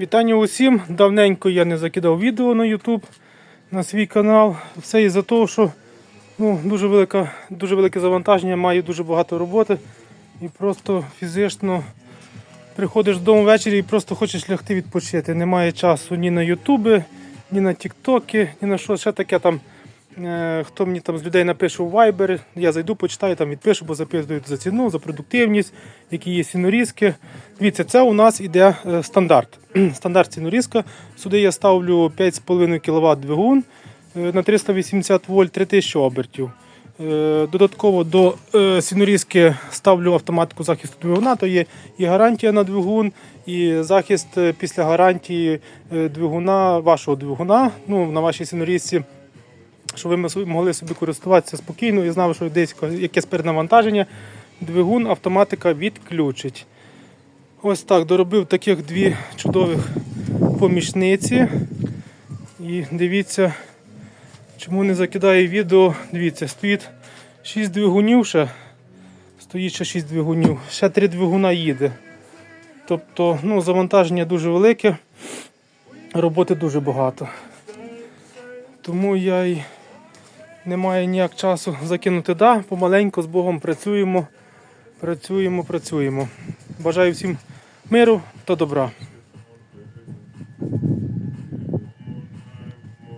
Вітання усім. Давненько я не закидав відео на YouTube на свій канал. Все із-за того, що ну, дуже, велика, дуже велике завантаження, маю дуже багато роботи і просто фізично приходиш додому ввечері і просто хочеш лягти відпочити. Немає часу ні на Ютуби, ні на Тіктоки, ні на що ще таке там. Е, Хто мені там з людей напише у Viber, я зайду, почитаю, там відпишу, бо запитують за ціну, за продуктивність, які є сінорізки. Дивіться, це у нас іде е, стандарт. стандарт сінорізка. Сюди я ставлю 5,5 кВт двигун е, на 380 вольт 3000 обертів. Додатково до сінорізки ставлю автоматику захисту двигуна, то є і гарантія на двигун, і захист після гарантії двигуна, вашого двигуна, ну, на вашій сінорізці щоб ви могли собі користуватися спокійно і знали, що десь якесь перенавантаження, двигун автоматика відключить. Ось так, доробив таких дві чудових помічниці. І дивіться, чому не закидає відео. Дивіться, стоїть 6 двигунів ще. Стоїть ще 6 двигунів. Ще 3 двигуна їде. Тобто ну, завантаження дуже велике, роботи дуже багато. Тому я й немає ніяк часу закинути. Да, помаленьку з Богом працюємо, працюємо, працюємо. Бажаю всім миру та добра.